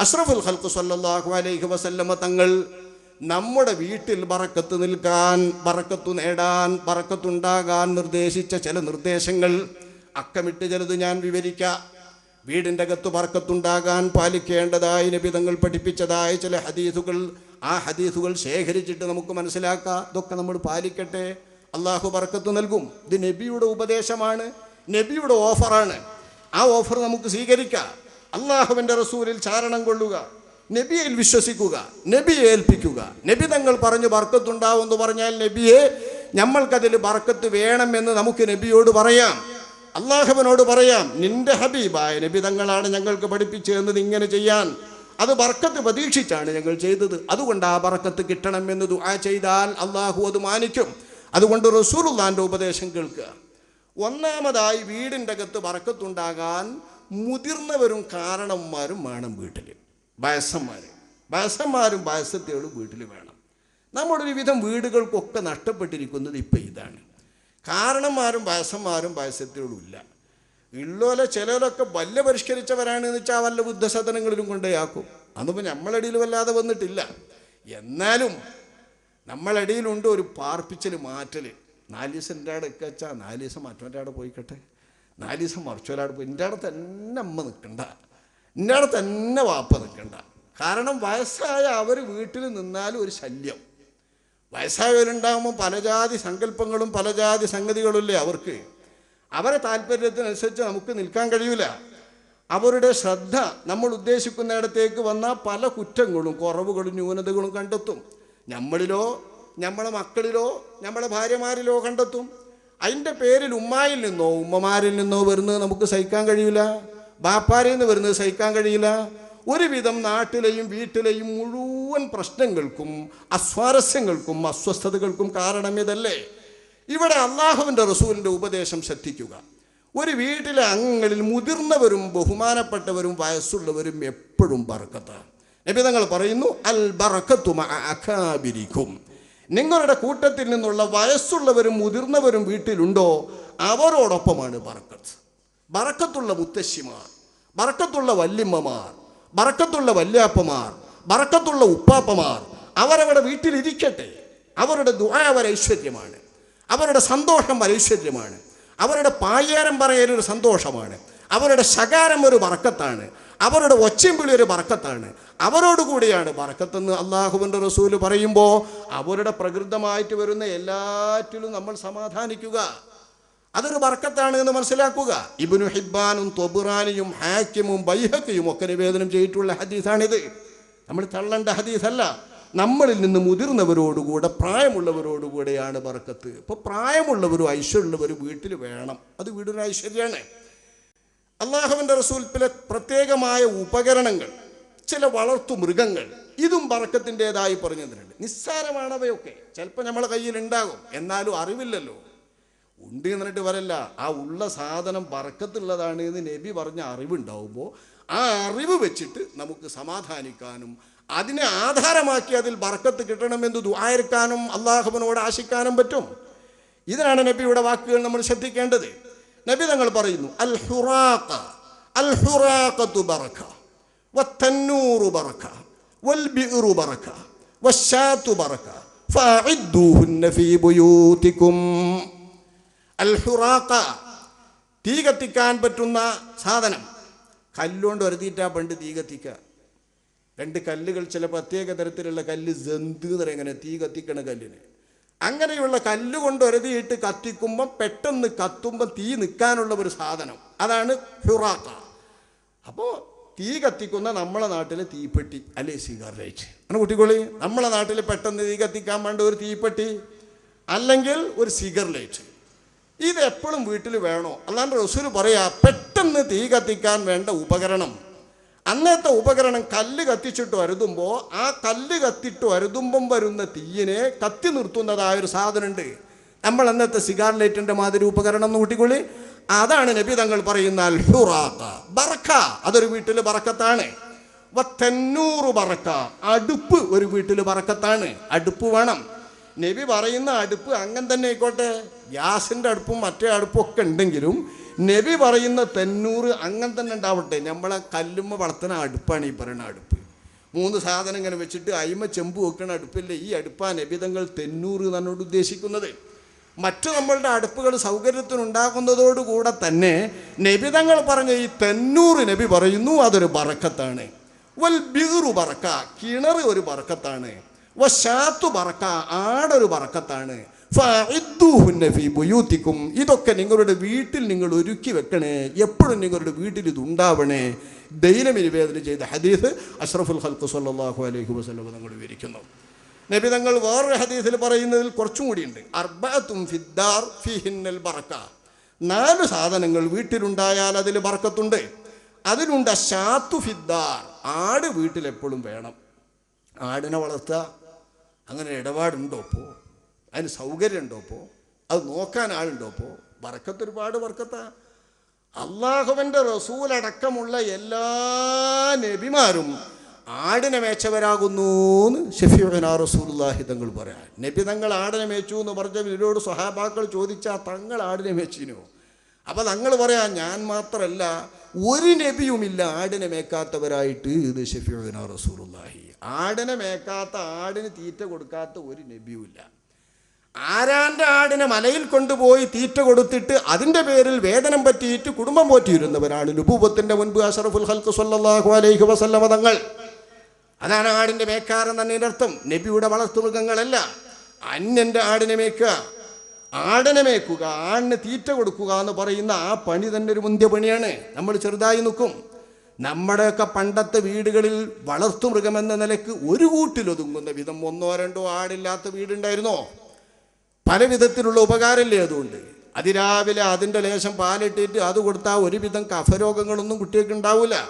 അഷ്റഫുൽ ഖൽക്ക് സല്ലല്ലാഹു അലൈഹി വസല്ലമ തങ്ങൾ നമ്മുടെ വീട്ടിൽ പറക്കത്ത് നിൽക്കാൻ പറക്കത്തു നേടാൻ പറക്കത്തുണ്ടാകാൻ നിർദ്ദേശിച്ച ചില നിർദ്ദേശങ്ങൾ അക്കമിട്ട് ചിലത് ഞാൻ വിവരിക്കാം. വീടിന്റെ അകത്ത് പറക്കത്തുണ്ടാകാൻ പാലിക്കേണ്ടതായി നിബിതങ്ങൾ പഠിപ്പിച്ചതായ ചില ഹദീസുകൾ. ആ ഹദീസുകൾ ശേഖരിച്ചിട്ട് നമുക്ക് മനസ്സിലാക്കാം. ഇതൊക്കെ നമ്മൾ പാലിക്കട്ടെ. അള്ളാഹു പറക്കത്ത് നൽകും. ഇത് നബിയുടെ ഉപദേശമാണ്. നബിയുടെ ഓഫറാണ്. ആ ഓഫർ നമുക്ക് സ്വീകരിക്കാം. അള്ളാഹുവിന്റെ റസൂലിൽ ചാരണം കൊള്ളുക നബിയിൽ വിശ്വസിക്കുക നബിയെ ഏൽപ്പിക്കുക. നബി തങ്ങൾ പറഞ്ഞു ബർക്കത്തുണ്ടാവും എന്ന് പറഞ്ഞാൽ നബിയെ നമ്മൾക്കതിൽ ബർക്കത്ത് വേണമെന്ന് നമുക്ക് നബിയോട് പറയാം. അള്ളാഹുവിനോട് പറയാം നിന്റെ ഹബീബായ നബി തങ്ങളാണ് ഞങ്ങൾക്ക് പഠിപ്പിച്ചു തന്നത് ഇങ്ങനെ ചെയ്യാൻ. അത് ബർക്കത്ത് പ്രതീക്ഷിച്ചാണ് ഞങ്ങൾ ചെയ്തത്. അതുകൊണ്ട് ആ ബർക്കത്ത് കിട്ടണമെന്ന് ദുആ ചെയ്താൽ അള്ളാഹു അത് മാനിക്കും. അതുകൊണ്ട് റസൂലുള്ളാന്റെ ഉപദേശം കേൾക്കുക. ഒന്നാമതായി വീടിന്റെ അകത്ത് ബറക്കത്തുണ്ടാകാൻ മുതിർന്നവരും കാരണന്മാരും വേണം വീട്ടിൽ വയസ്സന്മാർ വയസ്സന്മാരും വയസ്സത്തേളും വീട്ടിൽ വേണം. നമ്മുടെ വിവിധം വിധം വീടുകൾക്കൊക്കെ നഷ്ടപ്പെട്ടിരിക്കുന്നത് ഇപ്പം ഇതാണ്. കാരണന്മാരും വയസ്സന്മാരും വയസ്സത്തേളും ഇല്ല. ഉള്ളോലെ ചിലരൊക്കെ വല്ല പരിഷ്കരിച്ചവരാണെന്ന് വെച്ചാൽ വല്ല ബുദ്ധസദനങ്ങളിലും കൊണ്ടേയാക്കും. അതിപ്പോൾ നമ്മളടിയിൽ വല്ലാതെ വന്നിട്ടില്ല. എന്നാലും നമ്മളടിയിലുണ്ട് ഒരു പാർപ്പിച്ചൽ മാറ്റൽ നാല് ദിവസം എന്റെ അടുക്കച്ചാൽ നാല് ദിവസം മറ്റവന്റെ പോയിക്കട്ടെ. നാല് ദിവസം മറിച്ചോലാട് പോയി. എന്റെ അവിടെ തന്നെ അമ്മ നിൽക്കണ്ട. എന്റെ അവിടെ തന്നെ വാപ്പ നിൽക്കണ്ട. കാരണം വയസ്സായ അവർ വീട്ടിൽ നിന്നാലും ഒരു ശല്യം. വയസ്സായവരുണ്ടാകുമ്പോൾ പലജാതി സങ്കല്പങ്ങളും പലജാതി സംഗതികളുമില്ലേ അവർക്ക്? അവരെ താല്പര്യത്തിനനുസരിച്ച് നമുക്ക് നിൽക്കാൻ കഴിയൂല. അവരുടെ ശ്രദ്ധ നമ്മൾ ഉദ്ദേശിക്കുന്നിടത്തേക്ക് വന്ന പല കുറ്റങ്ങളും കുറവുകളും ന്യൂനതകളും കണ്ടെത്തും. നമ്മളിലോ നമ്മളെ മക്കളിലോ നമ്മളെ ഭാര്യമാരിലോ കണ്ടെത്തും. അതിന്റെ പേരിൽ ഉമ്മായിൽ നിന്നോ ഉമ്മമാരിൽ നിന്നോ വരുന്നത് നമുക്ക് സഹിക്കാൻ കഴിയില്ല. ബാപ്പാരിൽ നിന്ന് വരുന്നത് സഹിക്കാൻ കഴിയില്ല. ഒരുവിധം നാട്ടിലെയും വീട്ടിലെയും മുഴുവൻ പ്രശ്നങ്ങൾക്കും അസ്വാരസ്യങ്ങൾക്കും അസ്വസ്ഥതകൾക്കും കാരണം ഇതല്ലേ? ഇവിടെ അള്ളാഹുവിന്റെ റസൂലിന്റെ ഉപദേശം ശ്രദ്ധിക്കുക. ഒരു വീട്ടിലെ അംഗങ്ങളിൽ മുതിർന്നവരും ബഹുമാനപ്പെട്ടവരും വയസ്സുള്ളവരും എപ്പോഴും ബർക്കത്താണ് നബി തങ്ങൾ പറയുന്നു അൽ ബറക്കത്തു നിങ്ങളുടെ കൂട്ടത്തിൽ നിന്നുള്ള വയസ്സുള്ളവരും മുതിർന്നവരും വീട്ടിലുണ്ടോ? അവരോടൊപ്പമാണ് ബറക്കത്ത്. ബറക്കത്തുള്ള മുത്തശ്ശിമാർ ബറക്കത്തുള്ള വല്യമ്മമാർ ബറക്കത്തുള്ള വല്യാപ്പമാർ ബറക്കത്തുള്ള ഉപ്പാപ്പമാർ അവരവരുടെ വീട്ടിലിരിക്കട്ടെ. അവരുടെ ദുആ ഐശ്വര്യമാണ്. അവരുടെ സന്തോഷം ഐശ്വര്യമാണ്. അവരുടെ പായേരം പറയലൊരു സന്തോഷമാണ്. അവരുടെ ശകാരം ഒരു ബറക്കത്താണ്. അവരുടെ ഒച്ചമ്പിളി ഒരു ബറക്കത്താണ് അവരോട് കൂടിയാണ് ബറക്കത്തെന്ന് അള്ളാഹുവിന്റെ റസൂൽ പറയുമ്പോൾ അവരുടെ പ്രകൃതമായിട്ട് വരുന്ന എല്ലാറ്റിലും നമ്മൾ സമാധാനിക്കുക. അതൊരു ബർക്കത്താണ് എന്ന് മനസ്സിലാക്കുക. ഇബിനു ഹിബാനും തൊബുറാനിയും ഹാക്കിമും ബൈഹക്കയും ഒക്കെ നിവേദനം ചെയ്തിട്ടുള്ള ഹദീസാണിത്. നമ്മൾ തള്ളേണ്ട ഹദീസല്ല. നമ്മളിൽ നിന്ന് മുതിർന്നവരോടുകൂടെ പ്രായമുള്ളവരോടുകൂടെയാണ് ബർക്കത്ത്. ഇപ്പോൾ പ്രായമുള്ളവരും ഐശ്വര്യമുള്ളവരും വീട്ടിൽ വേണം. അത് വീടൊരു ഐശ്വര്യമാണ്. അള്ളാഹുവിന്റെ റസൂൽപ്പിലെ പ്രത്യേകമായ ഉപകരണങ്ങൾ ചില വളർത്തു മൃഗങ്ങൾ ഇതും ബറക്കത്തിന്റെതായി പറഞ്ഞു തന്നിട്ടുണ്ട് നിസ്സാരമാണവയൊക്കെ. ചിലപ്പോൾ നമ്മളെ കയ്യിൽ ഉണ്ടാകും എന്നാലും അറിവില്ലല്ലോ. ഉണ്ട് എന്നിട്ട് വരല്ല ആ ഉള്ള സാധനം ബറക്കത്തുള്ളതാണ് എന്ന് നബി പറഞ്ഞ അറിവുണ്ടാവുമ്പോൾ ആ അറിവ് വെച്ചിട്ട് നമുക്ക് സമാധാനിക്കാനും അതിനെ ആധാരമാക്കി അതിൽ ബറക്കത്ത് കിട്ടണമെന്ന് ദുആയിരിക്കാനും അള്ളാഹുവിനോട് ആശിക്കാനും പറ്റും. ഇതിനാണ് നബിയുടെ വാക്കുകൾ നമ്മൾ ശ്രദ്ധിക്കേണ്ടത്. നബി തങ്ങൾ പറയുന്നു അൽ ഹുറാഖ അൽ ഹുറാഖത്തു ബറക്ക വത്തന്നൂറു ബറക്ക വൽ ബിഉറു ബറക്ക വശാത്തു ബറക്ക ഫഅഇദ്ദൂഹുന്ന ഫീ ബുയൂതികും അൽ ഹുറാഖ തീ കത്തിക്കാൻ പറ്റുന്ന സാധനം. കല്ലുകൊണ്ട് വരുത്തിയിട്ടാ പണ്ട് തീ കത്തിക്കുക. രണ്ട് കല്ലുകൾ ചില പ്രത്യേക തരത്തിലുള്ള കല്ല് ജന്തു എന്ന് ഇങ്ങനെ തീ കത്തിക്കണ കല്ലിന്. അങ്ങനെയുള്ള കല്ലുകൊണ്ട് ഒരതിയിട്ട് കത്തിക്കുമ്പം പെട്ടെന്ന് കത്തുമ്പം തീ നിൽക്കാനുള്ള ഒരു സാധനം. അതാണ് ഹുറാക്ക. അപ്പോൾ തീ കത്തിക്കുന്ന നമ്മളെ നാട്ടിലെ തീപ്പെട്ടി അല്ലേ സിഗറേറ്റ് അങ്ങനെ കുട്ടികളി നമ്മളെ നാട്ടിൽ പെട്ടെന്ന് തീ കത്തിക്കാൻ വേണ്ട ഒരു തീപ്പെട്ടി അല്ലെങ്കിൽ ഒരു സിഗരറ്റ് ഇത് എപ്പോഴും വീട്ടിൽ വേണോ? അല്ലാണ്ട് റസൂൽ പറയാ പെട്ടെന്ന് തീ കത്തിക്കാൻ വേണ്ട ഉപകരണം അന്നത്തെ ഉപകരണം കല്ല് കത്തിച്ചിട്ട് വരുതുമ്പോൾ ആ കല്ല് കത്തിട്ട് വരുതുമ്പം വരുന്ന തീയിനെ കത്തി നിർത്തുന്നതായ ഒരു സാധനമുണ്ട്. നമ്മൾ അന്നത്തെ സിഗാർ ലൈറ്റിന്റെ മാതിരി ഉപകരണം എന്ന് കൂട്ടിക്കൊള്ളി. അതാണ് നബി തങ്ങൾ പറയുന്ന അൽഹുറാത്ത. ബറക്ക. അതൊരു വീട്ടിൽ ബറക്കത്താണ്. വത്തന്നൂറ് ബറക്ക. അടുപ്പ് ഒരു വീട്ടിൽ ബറക്കത്താണ്. അടുപ്പ് വേണം. നബി പറയുന്ന അടുപ്പ് അങ്ങനെ തന്നെ ആയിക്കോട്ടെ. ഗ്യാസിന്റെ അടുപ്പും മറ്റേ അടുപ്പും ഒക്കെ ഉണ്ടെങ്കിലും നബി പറയുന്ന തെന്നൂറ് അങ്ങനെ തന്നെ ഉണ്ടാവട്ടെ. നമ്മളെ കല്ലുമ്മ വളർത്തുന്ന അടുപ്പാണ് ഈ പറയുന്ന അടുപ്പ്. മൂന്ന് സാധനം ഇങ്ങനെ വെച്ചിട്ട് അയിമ ചെമ്പ് വെക്കണ അടുപ്പില്ലേ? ഈ അടുപ്പാ നബിതങ്ങൾ തെന്നൂറ് എന്നോട് ഉദ്ദേശിക്കുന്നത്. മറ്റു നമ്മളുടെ അടുപ്പുകൾ സൗകര്യത്തിനുണ്ടാകുന്നതോടുകൂടെ തന്നെ നബിതങ്ങൾ പറഞ്ഞ ഈ തെന്നൂറ് നബി പറയുന്നു അതൊരു ബറക്കത്താണ്. വൽ ബിറു ബറക്ക കിണർ ഒരു ബറക്കത്താണ്. വശാത്തു പറക്ക ആടൊരു പറക്കത്താണ് ബുയൂത്തിക്കും ഇതൊക്കെ നിങ്ങളുടെ വീട്ടിൽ നിങ്ങൾ ഒരുക്കി വെക്കണേ. എപ്പോഴും നിങ്ങളുടെ വീട്ടിൽ ഇത് ഉണ്ടാവണേ ദൈനമി നിവേദനം ചെയ്ത ഹദീസ് അഷ്റഫുൽ ഹൽക്ക് സല്ലല്ലാഹു അലൈഹി വസല്ലം തങ്ങൾ വിവരിക്കുന്നു. നബി തങ്ങൾ വേറൊരു ഹദീസിൽ പറയുന്നതിൽ കുറച്ചും കൂടിയുണ്ട്. അർബഅത്തും ഫിദ്ദാർ നാല് സാധനങ്ങൾ വീട്ടിലുണ്ടായാൽ അതിൽ ബറക്കത്തുണ്ട്. അതിലുണ്ട് ഷാത്തു ഫിദ്ദാർ. ആട് വീട്ടിലെപ്പോഴും വേണം. ആടിനെ വളർത്തുക അങ്ങനെ ഇടപാടുണ്ടോ ഇപ്പോൾ അതിന് സൗകര്യമുണ്ടോ ഇപ്പോൾ അത് നോക്കാൻ ആളുണ്ടോ ഇപ്പോൾ ബർക്കത്ത് ഒരുപാട് ബർക്കത്താ അള്ളാഹുവിന്റെ റസൂലടക്കമുള്ള എല്ലാ നബിമാരും ആടിനെ മേച്ചവരാകുന്നു എന്ന് ഷഫീഖന റസൂലുള്ളാഹി തങ്ങൾ പറയാം. നബി തങ്ങൾ ആടിനെ മേച്ചു എന്ന് പറഞ്ഞ വീടോട് സ്വഹാബാക്കൾ ചോദിച്ചാൽ തങ്ങൾ ആടിനെ മേച്ചിനോ? അപ്പോൾ തങ്ങൾ പറയാം ഞാൻ മാത്രമല്ല ഒരു നബിയുമില്ല ആടിനെ മേക്കാത്തവരായിട്ട് ഇത് ഷഫീഖന റസൂലുള്ളാഹി. ആടിനെ മേക്കാത്ത ആടിന് തീറ്റ കൊടുക്കാത്ത ഒരു നബിയുമില്ല. ആരാന്റെ ആടിനെ മലയിൽ കൊണ്ടുപോയി തീറ്റ കൊടുത്തിട്ട് അതിന്റെ പേരിൽ വേദനം പറ്റിയിട്ട് കുടുംബം പോറ്റിയിരുന്നവരാണ് ലുബൂബത്തിന്റെ മുൻപ് അഷറഫുൽ ഹൽക്ക് സല്ലാഹു അലൈഹി വസല്ലമ തങ്ങൾ. അതാണ് ആടിന്റെ മേക്കാരൻ തന്നെ അർത്ഥം. നബിയുടെ വളർത്തുമൃഗങ്ങളല്ല അന്യന്റെ ആടിനെ മേക്കുക ആടിനെ മേക്കുക ആടിന് തീറ്റ കൊടുക്കുക എന്ന് പറയുന്ന ആ പണി തന്നെ ഒരു മുന്തിയ പണിയാണ്. നമ്മൾ ചെറുതായി നിൽക്കും. നമ്മുടെയൊക്കെ പണ്ടത്തെ വീടുകളിൽ വളർത്തുമൃഗമെന്ന നിലയ്ക്ക് ഒരു കൂട്ടിലൊതുങ്ങുന്ന വിധം ഒന്നോ രണ്ടോ ആടില്ലാത്ത വീടുണ്ടായിരുന്നോ? പല വിധത്തിലുള്ള ഉപകാരമല്ലേ അതുകൊണ്ട്? അതിരാവിലെ അതിന്റെ ലേശം പാലിട്ടിട്ട് അത് കൊടുത്താൽ ഒരുവിധം കഫരോഗങ്ങളൊന്നും കുട്ടികൾക്ക് ഉണ്ടാവില്ല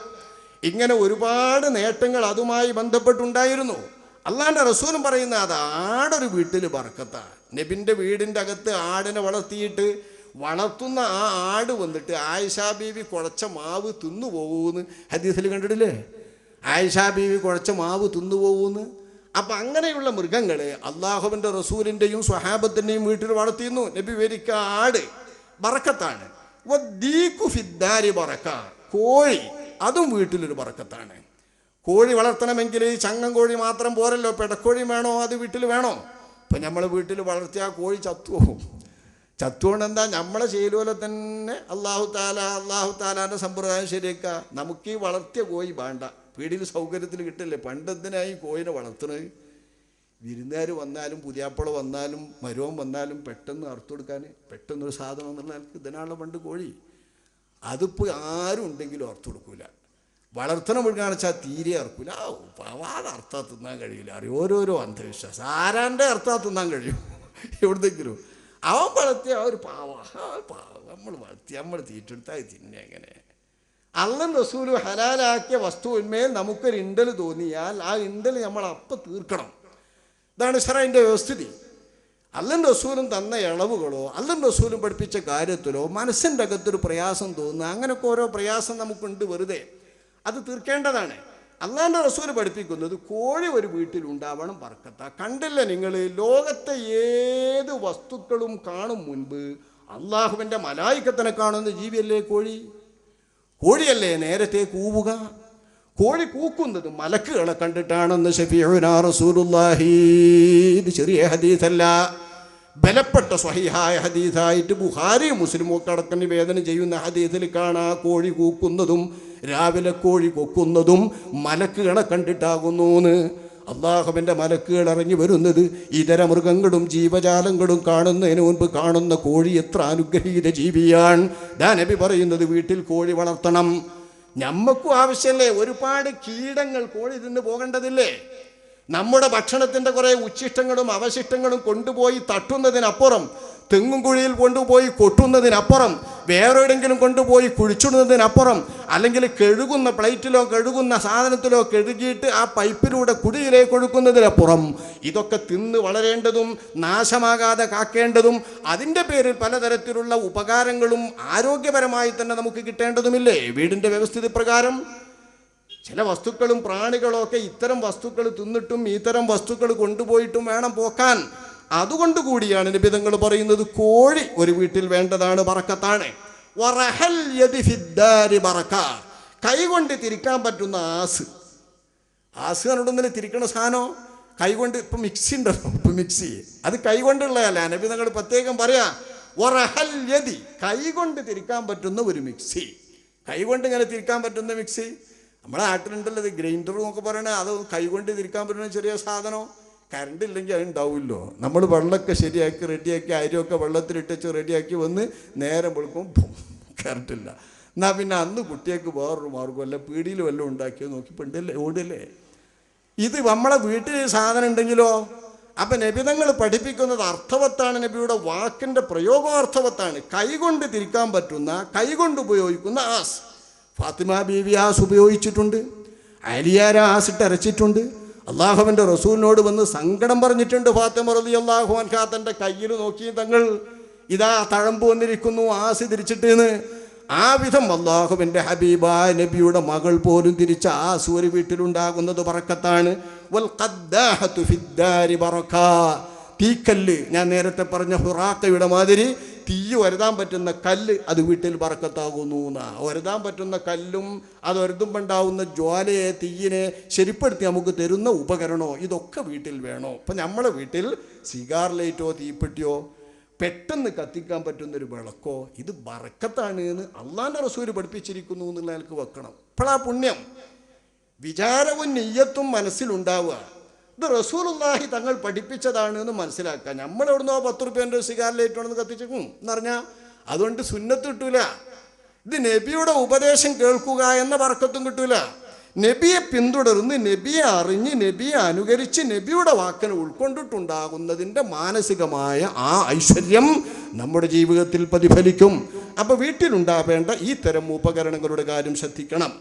ഇങ്ങനെ ഒരുപാട് നേട്ടങ്ങൾ അതുമായി ബന്ധപ്പെട്ടുണ്ടായിരുന്നു. അള്ളാന്റെ റസൂലും പറയുന്ന അത് ആടൊരു വീട്ടിൽ ബർക്കത്താണ് നബിന്റെ വീടിന്റെ അകത്ത് ആടിനെ വളർത്തിയിട്ട് വളർത്തുന്ന ആ ആട് വന്നിട്ട് ആയിഷാ ബീവി കുഴച്ച മാവ് തിന്നു പോകുമെന്ന് ഹദീസിൽ കണ്ടിട്ടില്ലേ? ആയിഷാ ബീവി കുഴച്ച മാവ് തിന്നു പോകുമെന്ന് അപ്പം അങ്ങനെയുള്ള മൃഗങ്ങളെ അള്ളാഹുവിന്റെ റസൂലിന്റെയും സ്വഹാബത്തിന്റെയും വീട്ടിൽ വളർത്തിയുന്നു. നബി വരിക്ക ആട് ബറക്കത്താണ് കോഴി അതും വീട്ടിലൊരു ബറക്കത്താണ് കോഴി വളർത്തണമെങ്കിൽ ഈ ചങ്ങം കോഴി മാത്രം പോരല്ലോ. പെടക്കോഴി വേണോ? അത് വീട്ടിൽ വേണോ? ഇപ്പം നമ്മൾ വീട്ടിൽ വളർത്തിയ ആ കോഴി ചത്തുപോകും. ചത്തുകൊണ്ട് എന്താ? നമ്മളെ ചെയ്യലുപോലെ തന്നെ അള്ളാഹു താല അള്ളാഹു താലാന്റെ സമ്പ്രദായം ശരിയാക്കുക നമുക്ക് ഈ വളർത്തിയ കോഴി വേണ്ട. വീടിൽ സൗകര്യത്തിൽ കിട്ടില്ലേ? പണ്ട് എന്തിനായി കോഴിനെ വളർത്തുന്നത്? വിരുന്നുകാർ വന്നാലും പുതിയാപ്പള വന്നാലും മരവും വന്നാലും പെട്ടെന്ന് അറുത്തു കൊടുക്കാൻ പെട്ടെന്നൊരു സാധനം എന്നുള്ള ഇതിനാണല്ലോ പണ്ട് കോഴി. അതിപ്പോൾ ആരും ഉണ്ടെങ്കിലും അറുത്തു കൊടുക്കൂല. വളർത്തണം വെച്ചാൽ തീരെ അർപ്പില്ല പാവാതെ അർത്ഥം തിന്നാൻ കഴിയില്ല അറിയും? ഓരോരോ അന്ധവിശ്വാസം. ആരാന്റെ അർത്ഥം തിന്നാൻ കഴിയും? എവിടെങ്കിലും അവൻ വളർത്തിയ ഒരു പാവ. പാവ. നമ്മൾ വളർത്തി നമ്മൾ തീറ്റെടുത്താൽ തിന്നെ എങ്ങനെ? അള്ളൻ റസൂൽ ഹലാലാക്കിയ വസ്തുവിന്മേൽ നമുക്കൊരു ഇണ്ടൽ തോന്നിയാൽ ആ ഇണ്ടൽ നമ്മൾ അപ്പം തീർക്കണം. ഇതാണ് ഷറൈന്റെ വ്യവസ്ഥിതി. അല്ലൻ റസൂലും തന്ന ഇളവുകളോ അല്ലൻ റസൂലും പഠിപ്പിച്ച കാര്യത്തിലോ മനസ്സിന്റെ അകത്തൊരു പ്രയാസം തോന്നുക അങ്ങനെയൊക്കെ ഓരോ പ്രയാസം നമുക്കുണ്ട് വെറുതെ. അത് തീർക്കേണ്ടതാണ്. അള്ളാന്റെ റസൂൽ പഠിപ്പിക്കുന്നത് കോഴി ഒരു വീട്ടിൽ ഉണ്ടാവണം പറക്കത്ത. കണ്ടില്ല നിങ്ങൾ ലോകത്തെ ഏത് വസ്തുക്കളും കാണും മുൻപ് അള്ളാഹുവിന്റെ മലായിക്കത്തിനെ കാണുന്ന ജീവിയല്ലേ കോഴി? കോഴിയല്ലേ നേരത്തെ കൂവുക? കോഴി കൂക്കുന്നത് മലക്കുകളെ കണ്ടിട്ടാണെന്ന് ഷഫീഉനാ റസൂലുള്ളാഹി. ഇത് ചെറിയ ഹദീസല്ല. ബലപ്പെട്ട സ്വഹിഹായ ഹദീസായിട്ട് ബുഹാരി മുസ്ലിമും ഒക്കെ അടക്കം നിവേദനം ചെയ്യുന്ന ഹദീസിൽ കാണാ കോഴി കൂക്കുന്നതും രാവിലെ കോഴി കൊക്കുന്നതും മലക്കുകളെ കണ്ടിട്ടാകുന്നു എന്ന് അള്ളാഹുവിന്റെ മലക്കുകൾ ഇറങ്ങി വരുന്നത് ഇതര മൃഗങ്ങളും ജീവജാലങ്ങളും കാണുന്നതിന് മുൻപ് കാണുന്ന കോഴി എത്ര അനുഗ്രഹീത ജീവിയാണ്. ദാ നബി പറയുന്നത് വീട്ടിൽ കോഴി വളർത്തണം. ഞമ്മക്കും ആവശ്യമല്ലേ ഒരുപാട് കീടങ്ങൾ കോഴി തിന്ന് പോകേണ്ടതില്ലേ? നമ്മുടെ ഭക്ഷണത്തിന്റെ കുറേ ഉച്ഛിഷ്ടങ്ങളും അവശിഷ്ടങ്ങളും കൊണ്ടുപോയി തട്ടുന്നതിനപ്പുറം തെങ്ങും കുഴിയിൽ കൊണ്ടുപോയി കൊട്ടുന്നതിനപ്പുറം വേറെ എവിടെയെങ്കിലും കൊണ്ടുപോയി കുഴിച്ചിടുന്നതിനപ്പുറം അല്ലെങ്കിൽ കഴുകുന്ന പ്ലേറ്റിലോ കഴുകുന്ന സാധനത്തിലോ കഴുകിയിട്ട് ആ പൈപ്പിലൂടെ കുടിയിലേക്ക് ഒഴുക്കുന്നതിനപ്പുറം ഇതൊക്കെ തിന്ന് വളരേണ്ടതും നാശമാകാതെ കാക്കേണ്ടതും അതിന്റെ പേരിൽ പലതരത്തിലുള്ള ഉപകാരങ്ങളും ആരോഗ്യപരമായി തന്നെ നമുക്ക് കിട്ടേണ്ടതുമില്ലേ? വീടിന്റെ വ്യവസ്ഥിതി പ്രകാരം ചില വസ്തുക്കളും പ്രാണികളും ഒക്കെ ഇത്തരം വസ്തുക്കൾ തിന്നിട്ടും ഇത്തരം വസ്തുക്കൾ കൊണ്ടുപോയിട്ടും വേണം പോക്കാൻ. അതുകൊണ്ട് കൂടിയാണ് നിബിധങ്ങൾ പറയുന്നത് കോഴി ഒരു വീട്ടിൽ വേണ്ടതാണ് പറക്കത്താണ്. കൈകൊണ്ട് തിരിക്കാൻ പറ്റുന്ന ആസ്. ആസ് കണ്ടുണ്ടെന്നില്ല തിരിക്കണ സാധനം? കൈകൊണ്ട് ഇപ്പം മിക്സി ഉണ്ടല്ലോ ഇപ്പം മിക്സി. അത് കൈകൊണ്ടുള്ളതല്ല നബി നിങ്ങൾ പ്രത്യേകം പറയാ ഒറഹൽ യതി കൈകൊണ്ട് തിരിക്കാൻ പറ്റുന്ന ഒരു മിക്സി. കൈകൊണ്ട് ഇങ്ങനെ തിരിക്കാൻ പറ്റുന്ന മിക്സി? നമ്മുടെ നാട്ടിലുണ്ടല്ലോ ഇത് ഗ്രൈൻഡർ എന്നൊക്കെ പറയണേ അത് കൈകൊണ്ട് തിരിക്കാൻ പറ്റുന്ന ചെറിയ സാധനം. കറണ്ട് ഇല്ലെങ്കിൽ അത് ഉണ്ടാവില്ലോ. നമ്മൾ വെള്ളമൊക്കെ ശരിയാക്കി റെഡിയാക്കി അരിയൊക്കെ വെള്ളത്തിലിട്ടിച്ച് റെഡിയാക്കി വന്ന് നേരം വെളുക്കും കറണ്ടില്ല. എന്നാൽ പിന്നെ അന്ന് കുട്ടിയൊക്കെ വേറൊരു മാർഗമല്ല പീടിയിൽ വല്ലതും ഉണ്ടാക്കിയോ നോക്കി പെണ്ടല്ലേ ഓടില്ലേ ഇത് നമ്മളെ വീട്ടിൽ സാധനം ഉണ്ടെങ്കിലോ? അപ്പം നബിതങ്ങൾ പഠിപ്പിക്കുന്നത് അർത്ഥവത്താണ് നബിയുടെ വാക്കിന്റെ പ്രയോഗം അർത്ഥവത്താണ് കൈകൊണ്ട് തിരിക്കാൻ പറ്റുന്ന കൈകൊണ്ട് ഉപയോഗിക്കുന്ന ആസ്. ഫാത്തിമ ബീവി ആസ് ഉപയോഗിച്ചിട്ടുണ്ട്. അലിയാര ആസ് ഇട്ട് അരച്ചിട്ടുണ്ട് അള്ളാഹുവിന്റെ റസൂലിനോട് വന്ന് സങ്കടം പറഞ്ഞിട്ടുണ്ട് ഫാത്തിമ റലി അള്ളാഹു അൻഖാ തന്റെ കയ്യിൽ നോക്കി തങ്ങൾ ഇതാ തഴമ്പ് വന്നിരിക്കുന്നു ആസ് തിരിച്ചിട്ട് എന്ന് ആ വിധം അള്ളാഹുവിന്റെ ഹബീബ നബിയുടെ മകൾ പോലും തിരിച്ച ആ ഒരു വീട്ടിലുണ്ടാകുന്നത് പറക്കത്താണ്. തീക്കല്ല് ഞാൻ നേരത്തെ പറഞ്ഞ ഹുറാക്കയുടെ മാതിരി തീ വരുതാൻ പറ്റുന്ന കല്ല് അത് വീട്ടിൽ പറക്കത്താകുന്നു എന്നാ. വരുതാൻ പറ്റുന്ന കല്ലും അത് ഒരുതുമ്പുണ്ടാവുന്ന ജ്വാലയെ തീയിനെ ശരിപ്പെടുത്തി നമുക്ക് തരുന്ന ഉപകരണമോ ഇതൊക്കെ വീട്ടിൽ വേണോ? അപ്പം നമ്മളെ വീട്ടിൽ സിഗാർ ലൈറ്റോ തീപ്പെട്ടിയോ പെട്ടെന്ന് കത്തിക്കാൻ പറ്റുന്നൊരു വിളക്കോ ഇത് ബറക്കത്താണ് എന്ന് അള്ളാന്റെ റസൂര് പഠിപ്പിച്ചിരിക്കുന്നു എന്നുള്ള നിലയ്ക്ക് വെക്കണം. ഇപ്പോഴാ പുണ്യം. വിചാരവും നെയ്യത്തും മനസ്സിലുണ്ടാവുക. ഇത് റസൂലുള്ളാഹി തങ്ങൾ പഠിപ്പിച്ചതാണ് എന്ന് മനസ്സിലാക്കുക. ആ പത്ത് റുപ്യന്റെ സിഗാറിലേറ്റോണെന്ന് കത്തിച്ചേക്കും പറഞ്ഞാൽ അതുകൊണ്ട് സുന്നത്ത് കിട്ടൂല. ഇത് നബിയുടെ ഉപദേശം കേൾക്കുക എന്ന വർക്കത്തും കിട്ടൂല. നബിയെ പിന്തുടർന്ന് നബിയെ അറിഞ്ഞ് നബിയെ അനുകരിച്ച് നബിയുടെ വാക്കിനെ ഉൾക്കൊണ്ടിട്ടുണ്ടാകുന്നതിന്റെ മാനസികമായ ആ ഐശ്വര്യം നമ്മുടെ ജീവിതത്തിൽ പ്രതിഫലിക്കും. അപ്പോൾ വീട്ടിലുണ്ടാവേണ്ട ഈ തരം ഉപകരണങ്ങളുടെ കാര്യം ശ്രദ്ധിക്കണം.